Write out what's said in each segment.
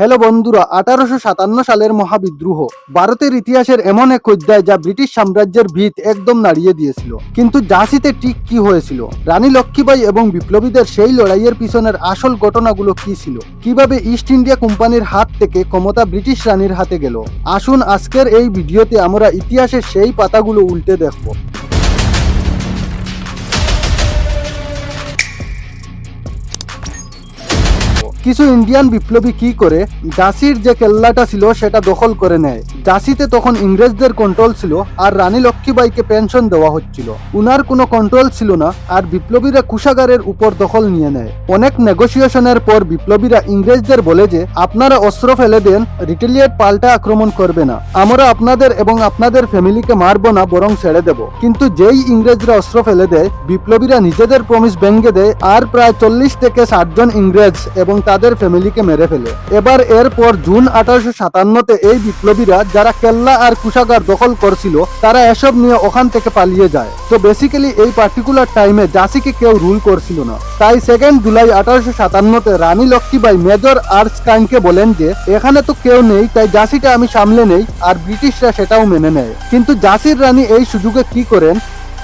Hello বন্ধুরা, আঠারোশো সাতান্ন সালের মহাবিদ্রোহ। ভারতের ইতিহাসের এমন এক অধ্যায় যা ব্রিটিশ সাম্রাজ্যের ভিত একদম নাড়িয়ে দিয়েছিল। কিন্তু ঝাঁসিতে ঠিক কি হয়েছিল? রানী লক্ষ্মীবাই এবং বিপ্লবীদের সেই লড়াইয়ের পিছনের আসল ঘটনাগুলো কি ছিল? কীভাবে ইস্ট ইন্ডিয়া কোম্পানির হাত থেকে ক্ষমতা ব্রিটিশ রানীর হাতে গেল? আসুন আজকের এই ভিডিওতে আমরা ইতিহাসের সেই পাতাগুলো উল্টে দেখব। কিছু ইন্ডিয়ান বিপ্লবী কি করে ঝাঁসির যে কেল্লাটা ছিল সেটা দখল করে নেয়। ঝাঁসিতে তখন ইংরেজদের কন্ট্রোল ছিল আর রানী লক্ষ্মীবাইকে পেনশন দেওয়া হচ্ছিল। উনার কোনো কন্ট্রোল ছিল না আর বিপ্লবীরা কুষাগারের উপর দখল নিয়ে নেয়। অনেক নেগোসিয়েশনের পর বিপ্লবীরা ইংরেজদের বলে যে, আপনারা অস্ত্র ফেলে দেন রিটেলিয়েট পাল্টা আক্রমণ করবে না। আমরা আপনাদের এবং আপনাদের ফ্যামিলিকে মারবো না, বরং ছেড়ে দেব। কিন্তু যেই ইংরেজরা অস্ত্র ফেলে দেয়, বিপ্লবীরা নিজেদের প্রমিস ভেঙ্গে দেয়। আর প্রায় চল্লিশ থেকে ষাট জন ইংরেজ এবং তাদের ফ্যামিলিকে মেরে ফেলে। এবার এরপর জুন আঠারোশো সাতান্নতে এই বিপ্লবীরা যারা কেল্লা আর কুষাগার দখল করছিল, তারা এসব নিয়ে ওখান থেকে পালিয়ে যায়। তো বেসিক্যালি এই পার্টিকুলার টাইমে জাসিকে কেউ রুল করছিল না। তাই সেকেন্ড জুলাই আঠারোশো সাতান্নতে রানী লক্ষ্মীবাই মেজর আর্টস কাইনকে বলেন যে, এখানে তো কেউ নেই, তাই জাসিটা আমি সামলে নেই, আর ব্রিটিশরা সেটাও মেনে নেয়। কিন্তু জাসির রানী এই সুযোগে কি করেন?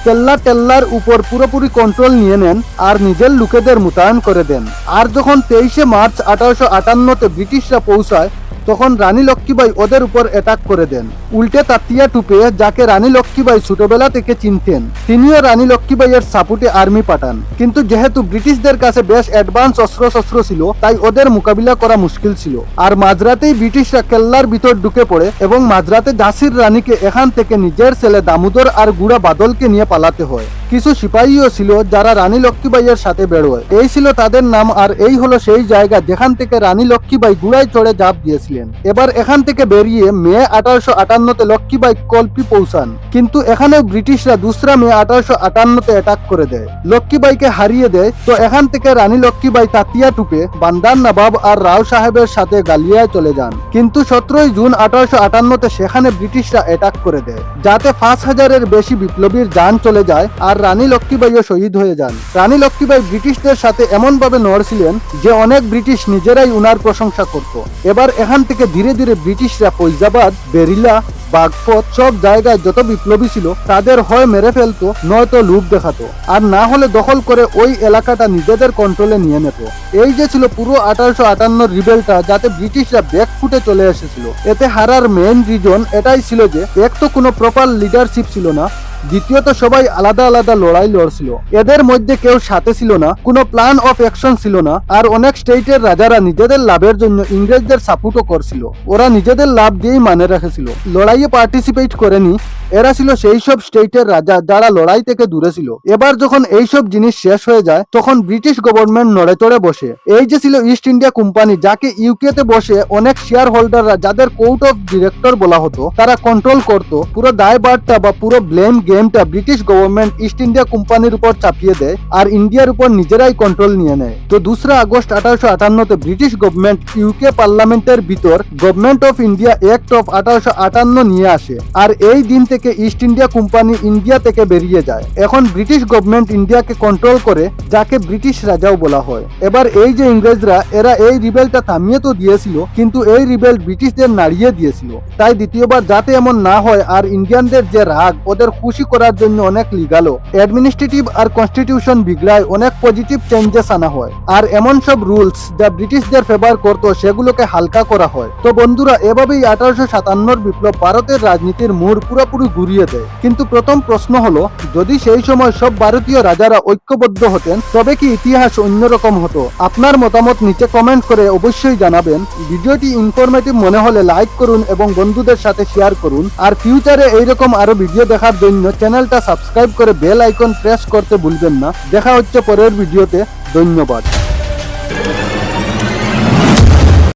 কেল্লা টেল্লার উপর পুরোপুরি কন্ট্রোল নিয়ে নেন আর নিজের লোকেদের মোতায়েন করে দেন। আর যখন তেইশে মার্চ আঠারোশো আটান্নতে ব্রিটিশরা পৌঁছায় তখন রানী লক্ষ্মীবাই ওদের উপর অ্যাটাক করে দেন। উল্টে তাতিয়া টুপে, যাকে রানী লক্ষ্মীবাই ছোটবেলা থেকে চিনতেন, তিনিও রানী লক্ষ্মীবাইয়ের সাপোর্টে আর্মি পাঠান। কিন্তু যেহেতু ব্রিটিশদের কাছে বেশ অ্যাডভান্স অস্ত্র শস্ত্র ছিল, তাই ওদের মোকাবিলা করা মুশকিল ছিল। আর মাঝরাতেই ব্রিটিশরা কেল্লার ভিতর ঢুকে পড়ে এবং মাঝরাতে ঝাঁসির রানীকে এখান থেকে নিজের ছেলে দামোদর আর গুড়া বাদলকে নিয়ে পালাতে হয়। কিছু সিপাহীও ছিল যারা রানী লক্ষ্মীবাইয়ের সাথে বেরোয়। এই ছিল তাদের নাম, আর এই হলো সেই জায়গা যেখান থেকে রানী লক্ষ্মীবাই গুড়ায় চড়ে জাপ দিয়েছিলেন। এবার এখান থেকে বেরিয়ে মে আঠারোশো আটান্নতে লক্ষ্মীবাই কল্পি পৌঁছান। কিন্তু এখানেও ব্রিটিশরা দুসরা মে আঠারোশো আটান্নতে অ্যাটাক করে দেয়। লক্ষ্মীবাইকে হারিয়ে দেয়। তো এখান থেকে রানী লক্ষ্মীবাই তাতিয়া টুপে বান্দার নবাব আর রাও সাহেবের সাথে গালিয়ায় চলে যান। কিন্তু সতেরোই জুন আঠারোশো আটান্নতে সেখানে ব্রিটিশরা অ্যাটাক করে দেয়। যাতে পাঁচ হাজারের বেশি বিপ্লবীর যান চলে যায় আর রানী লক্ষ্মীবাইও শহীদ হয়ে যান। রানী লক্ষ্মীবাই ব্রিটিশদের সাথে এমন ভাবে নড়ছিলেন যে অনেক ব্রিটিশ নিজেরাই উনার প্রশংসা করত। এবার এখান থেকে ধীরে ধীরে ব্রিটিশরা ফৈজাবাদ, বেরিলা, বাগপথ সব জায়গায় যত বিপ্লবী ছিল, তাদের হয় মেরে ফেলতো, নয়তো লুপ দেখাতো। আর না হলে দখল করে ওই এলাকাটা নিজেদের কন্ট্রোলে নিয়ে নিত। এই যে ছিল পুরো আঠারোশো আটান্নর রিবেলটা যাতে ব্রিটিশরা ব্যাক ফুটে চলে এসেছিল। এতে হারার মেন রিজন এটাই ছিল যে, এক তো কোনো প্রপার লিডারশিপ ছিল না দ্বিতীয়ত সবাই আলাদা আলাদা লড়াই লড়ছিল। এদের মধ্যে কেউ সাথে ছিল না, কোনো প্ল্যান অফ অ্যাকশন ছিল না, আর অনেক স্টেটের রাজারা নিজেদের লাভের জন্য ইংরেজদের সাপোর্টও করছিল। ওরা নিজেদের লাভ দিয়েই মানে রেখেছিল। লড়াইয়ে পার্টিসিপেট করেনি, এরা ছিল সেই সব স্টেটের রাজা যারা লড়াই থেকে দূরে ছিল। এবার যখন এই সব জিনিস শেষ হয়ে যায়, তখন ব্রিটিশ গভর্নমেন্ট নড়ে চড়ে বসে। এই যে ছিল ইস্ট ইন্ডিয়া কোম্পানি যাকে ইউকে তে বসে অনেক শেয়ার হোল্ডাররা যাদের কোর্ট অফ ডিরেক্টর বলা হতো, তারা কন্ট্রোল করত। পুরো দায়ভারটা বা পুরো ব্লেম গেমটা ব্রিটিশ গভর্নমেন্ট ইস্ট ইন্ডিয়া কোম্পানির উপর চাপিয়ে দেয় আর ইন্ডিয়ার উপর নিজেরাই কন্ট্রোল নিয়ে নেয়। তো দোসরা আগস্ট আঠারোশো আটান্নতে ব্রিটিশ গভর্নমেন্ট ইউকে পার্লামেন্টের ভিতর government of India act of আঠারোশো আটান্ন নিয়ে আসে আর এই দিন থেকে ইস্ট ইন্ডিয়া কোম্পানি ইন্ডিয়া থেকে বেরিয়ে যায়। এখন ব্রিটিশ গভর্নমেন্ট ইন্ডিয়াকে কন্ট্রোল করে, যাকে ব্রিটিশ রাজাও বলা হয়। এবার এই যে ইংরেজরা, এরা এই রিবেলটা থামিয়ে তো দিয়েছিল, কিন্তু এই রিবেল ব্রিটিশদের নাড়িয়ে দিয়েছিল। তাই দ্বিতীয়বার যাতে এমন না হয় আর ইন্ডিয়ানদের যে রাগ, ওদের খুশি করার জন্য অনেক লিগালো অ্যাডমিনিস্ট্রেটিভ আর কনস্টিটিউশন বিগড়ায় অনেক পজিটিভ চেঞ্জেস আনা হয়। আর এমন সব রুলস যা ব্রিটিশদের ফেভার করতো, সেগুলোকে হালকা করা হয়। তো বন্ধুরা, এভাবেই আঠারোশো সাতান্নর বিপ্লব ভারতের রাজনীতির মোড় পুরোপুরি ঘুরিয়ে দেয়। কিন্তু প্রথম প্রশ্ন হলো, যদি সেই সময় সব ভারতীয় রাজারা ঐক্যবদ্ধ হতেন, তবে কি ইতিহাস অন্যরকম হতো? আপনার মতামত নিচে কমেন্ট করে অবশ্যই জানাবেন। ভিডিওটি ইনফরমেটিভ মনে হলে লাইক করুন এবং বন্ধুদের সাথে শেয়ার করুন। আর ফিউচারে এইরকম আরও ভিডিও দেখার জন্য চ্যানেলটা সাবস্ক্রাইব করে বেল আইকন প্রেস করতে ভুলবেন না। দেখা হচ্ছে পরের ভিডিওতে। ধন্যবাদ।